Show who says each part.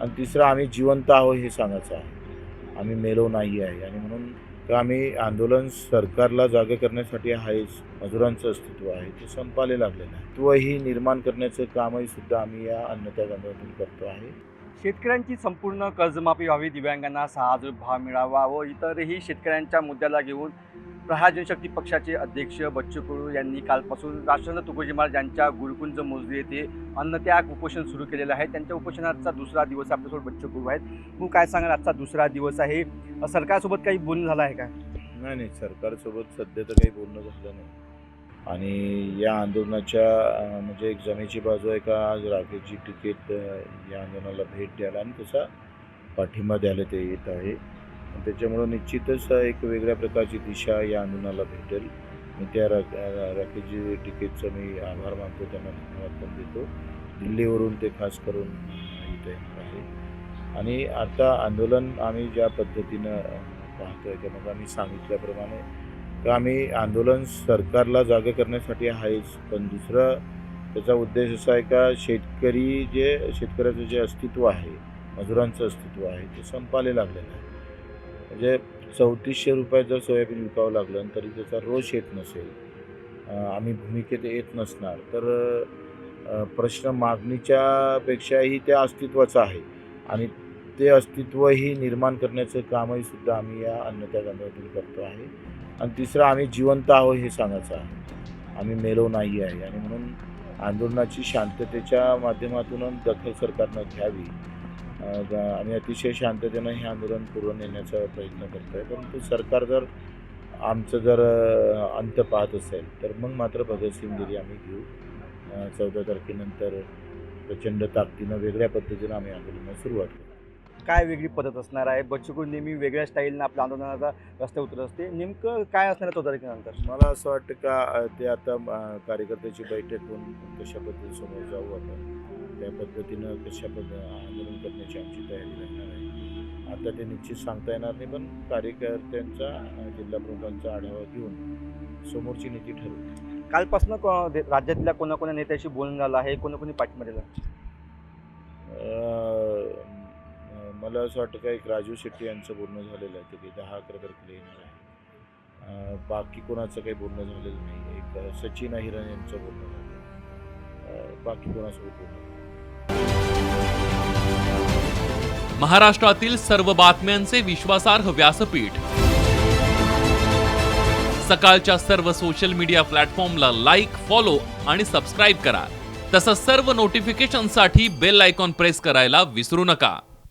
Speaker 1: आणि तिसरं आम्ही जिवंत आहो हे सांगायचं आहे. आम्ही मेलो नाही आहे. आणि म्हणून तर आम्ही आंदोलन सरकारला जागे करण्यासाठी आहेच मजुरांचं अस्तित्व आहे ते संपाले लागलेलं आहे. तो ही निर्माण करण्याचं कामही सुद्धा आम्ही या अन्नत्याग आंदोलनातून करतो आहे.
Speaker 2: शेतकऱ्यांची संपूर्ण कर्जमाफी व्हावी दिव्यांगांना सहा हजार भाव मिळावा व इतरही शेतकऱ्यांच्या मुद्द्याला घेऊन प्रहार जनशक्ती पक्षाचे अध्यक्ष बच्चू कडू यांनी कालपासून राष्ट्रसंत तुकोजी महाराज यांच्या गुरुकुंज मोजली येथे अन्नत्याग उपोषण सुरू केलेलं आहे. त्यांच्या उपोषणाचा दुसरा दिवस आपल्यासोबत बच्चू कडू आहेत. तू काय सांगाल? आजचा दुसरा दिवस आहे. सरकारसोबत काही बोलणं झालं आहे का?
Speaker 1: नाही नाही. सरकारसोबत सध्या तर काही बोलणं झालं नाही. आणि या आंदोलनाच्या म्हणजे एक जमेची बाजू आहे का? आज राखेची तिकीट या आंदोलनाला भेट द्यायला आणि तसा पाठिंबा द्यायला ते येत आहे. आणि त्याच्यामुळं निश्चितच एक वेगळ्या प्रकारची दिशा या आंदोलनाला भेटेल. मी त्या रा राखेची तिकीटचं मी आभार मानतो त्यांना धन्यवाद पण देतो. दिल्लीवरून ते खास करून इथे येणार आहे. आणि आता आंदोलन आम्ही ज्या पद्धतीनं पाहतो आहे की मग आम्ही सांगितल्याप्रमाणे तर आम्ही आंदोलन सरकारला जागे करण्यासाठी आहेच. पण दुसरं त्याचा उद्देश असा आहे का शेतकरी जे शेतकऱ्याचं जे अस्तित्व आहे मजुरांचं अस्तित्व आहे ते संपाले लागलेलं आहे. म्हणजे चौतीसशे रुपयात जर सोयाबीन विकावं लागलं तरी त्याचा रोष येत नसेल. आम्ही भूमिकेत येत नसणार. तर प्रश्न मागणीच्या पेक्षाही त्या अस्तित्वाचा आहे. आणि ते अस्तित्वही निर्माण करण्याचं कामही सुद्धा आम्ही या अन्नत्याग आंदोलनातून करतो आहे. आणि तिसरं आम्ही जिवंत आहो हे सांगायचं आहे. आम्ही मेलो नाही आहे. आणि म्हणून आंदोलनाची शांततेच्या माध्यमातून दखल सरकारनं घ्यावी. आम्ही अतिशय शांततेनं हे आंदोलन पूर्ण नेण्याचा प्रयत्न करतो आहे परंतु सरकार जर आमचं जर अंत पाहत असेल तर मग मात्र भगतसिंग गिरी आम्ही घेऊ. चौदा तारखेनंतर प्रचंड ताकदीनं वेगळ्या पद्धतीनं आम्ही आंदोलनाला सुरुवात करू.
Speaker 2: काय वेगळी पद्धत असणार आहे? बच्चू कडू नेहमी वेगळ्या स्टाईलनं आपल्या आंदोलनाचा रस्ते उतरत असते. नेमकं काय असणार आहे चौदा तारखेनंतर
Speaker 1: मला असं वाटतं का ते आता कार्यकर्त्याची बैठक होऊन कशा पद्धती समोर जाऊ आपण? त्या पद्धतीनं कशा पद्ध आंदोलन करण्याची आमची तयारी राहणार आहे. आता ते निश्चित सांगता येणार नाही पण कार्यकर्त्यांचा जिल्हा प्रमुखांचा आढावा घेऊन समोरची नीती ठरवू.
Speaker 2: कालपासून को- राज्यातल्या कोणाकोणा नेत्याशी बोलणं झालं आहे? कोणी पाठिंबा दिला?
Speaker 1: मला असं वाटतं का एक राजू शेट्टी यांचं बोलणं झालेलं आहे ते दहा अकरा तारखेला येणार आहे. बाकी कोणाचं काही बोलणं झालेलं नाही एक सचिन अहिरन यांचं बोलणं झालं बाकी कोणासोबत बोलणं
Speaker 3: महाराष्ट्रातील सर्व बातम्यांचे विश्वासार्ह व्यासपीठ. सकाळच्या सर्व सोशल मीडिया प्लॅटफॉर्मला लाईक फॉलो आणि सबस्क्राईब करा. तसंच सर्व नोटिफिकेशनसाठी बेल आयकॉन प्रेस करायला विसरू नका.